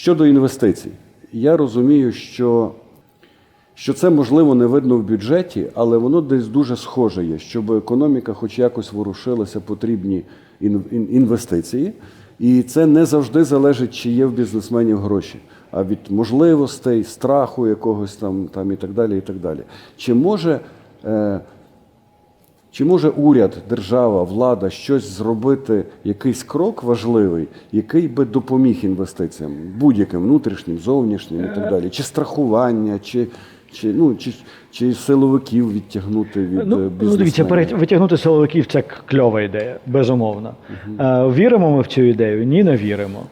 Щодо інвестицій, я розумію, що, що це можливо не видно в бюджеті, але воно десь дуже схоже є. Щоб економіка хоч якось ворушилася, потрібні ін- ін- інвестиції. І це не завжди залежить, чи є в бізнесменів гроші, а від можливостей, страху якогось там, там і так далі. І так далі. Чи може е, чи може уряд, держава, влада щось зробити, якийсь крок важливий, який би допоміг інвестиціям, будь-яким внутрішнім, зовнішнім і так далі? Чи страхування, чи, чи, ну, чи, чи силовиків відтягнути від Ну, е, ну дивіться, перед- витягнути силовиків це кльова ідея, безумовно. Е, віримо ми в цю ідею? Ні, не віримо.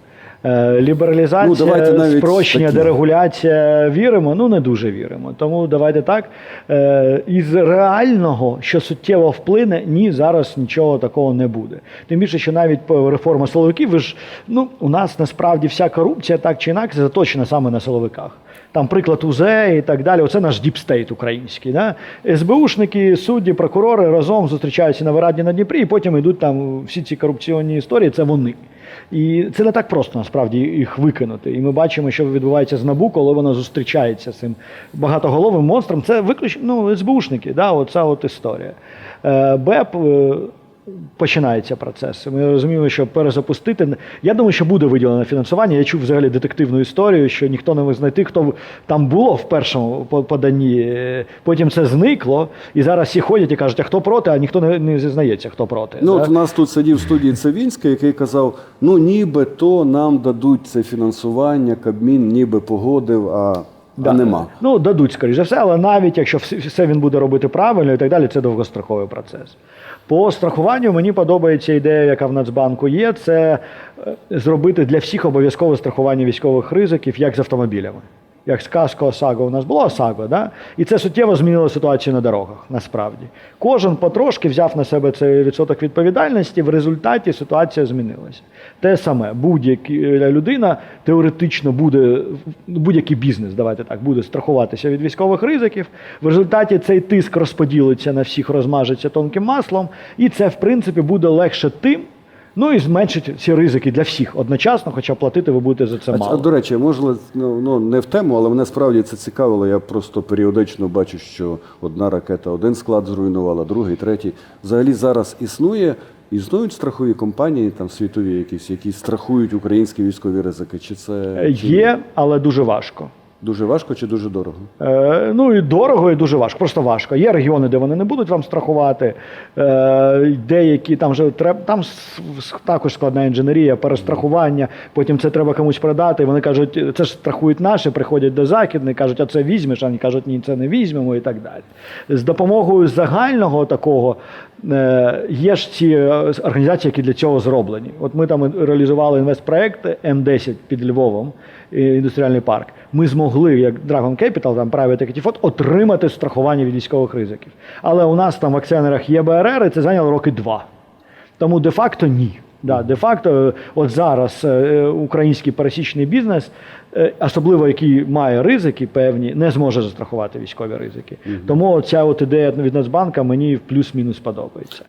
Е, лібералізація, Ну, давайте навіть спрощення, такі. дерегуляція віримо, ну не дуже віримо. Тому давайте так. Е, із реального, що суттєво вплине, ні, зараз нічого такого не буде. Тим більше, що навіть реформа силовиків, ви ж ну у нас насправді вся корупція так чи інакше заточена саме на силовиках. Там приклад УЗЕ і так далі. Оце наш діпстейт український. Да? СБУшники, судді, прокурори разом зустрічаються на Вираді на Дніпрі, і потім йдуть там всі ці корупційні історії. Це вони. І це не так просто насправді їх викинути. І ми бачимо, що відбувається з НАБУ, коли вона зустрічається з цим багатоголовим монстром. Це виключно ну, СБУшники, да, оця от історія. Е, БЕП. Е, Починається процес. Ми розуміємо, що перезапустити. Я думаю, що буде виділено фінансування. Я чув взагалі детективну історію, що ніхто не міг знайти, хто там було в першому по- поданні. Потім це зникло, і зараз всі ходять і кажуть, а хто проти, а ніхто не, не зізнається, хто проти. Ну, от у нас тут сидів в студії Цивінський, який казав: ну ніби то нам дадуть це фінансування, Кабмін ніби погодив, а, а нема. Ну, дадуть, скоріш за все, але навіть якщо все- він буде робити правильно і так далі, це довгостроковий процес. По страхуванню мені подобається ідея, яка в Нацбанку є, це е, зробити для всіх обов'язкове страхування військових ризиків, як з автомобілями. Як з Каско ОСАГО у нас було ОСАГО, да? і це суттєво змінило ситуацію на дорогах, насправді. Кожен потрошки взяв на себе цей відсоток відповідальності, в результаті ситуація змінилася. Те саме, будь-яка людина теоретично буде, будь-який бізнес, давайте так, буде страхуватися від військових ризиків. В результаті цей тиск розподілиться на всіх, розмажеться тонким маслом, і це, в принципі, буде легше тим. Ну і зменшить ці ризики для всіх одночасно, хоча платити ви будете за це мало. а до речі, можливо, ну, ну не в тему, але мене справді це цікавило. Я просто періодично бачу, що одна ракета один склад зруйнувала, другий, третій. Взагалі зараз існує. Існують страхові компанії, там світові якісь, які страхують українські військові ризики. Чи це Є, але дуже важко. Дуже важко чи дуже дорого? Е, ну і дорого, і дуже важко. Просто важко. Є регіони, де вони не будуть вам страхувати. Е, деякі там вже треба там також складна інженерія, перестрахування. Потім це треба комусь продати. Вони кажуть, це ж страхують наші, приходять до західних, кажуть, а це візьмеш. А вони кажуть, ні, це не візьмемо і так далі. З допомогою загального такого е, є ж ці е, організації, які для цього зроблені. От ми там реалізували інвестпроект М10 під Львовом, е, індустріальний парк. Ми змогли, як Dragon Capital, там Private Equity Fund, отримати страхування від військових ризиків. Але у нас там в акціонерах є БРР, і це зайняло роки два. Тому де-факто ні. Да, де-факто, е, от зараз е, український пересічний бізнес, е, особливо який має ризики певні, не зможе застрахувати військові ризики. Тому ця от ідея від Нацбанка мені в плюс-мінус подобається.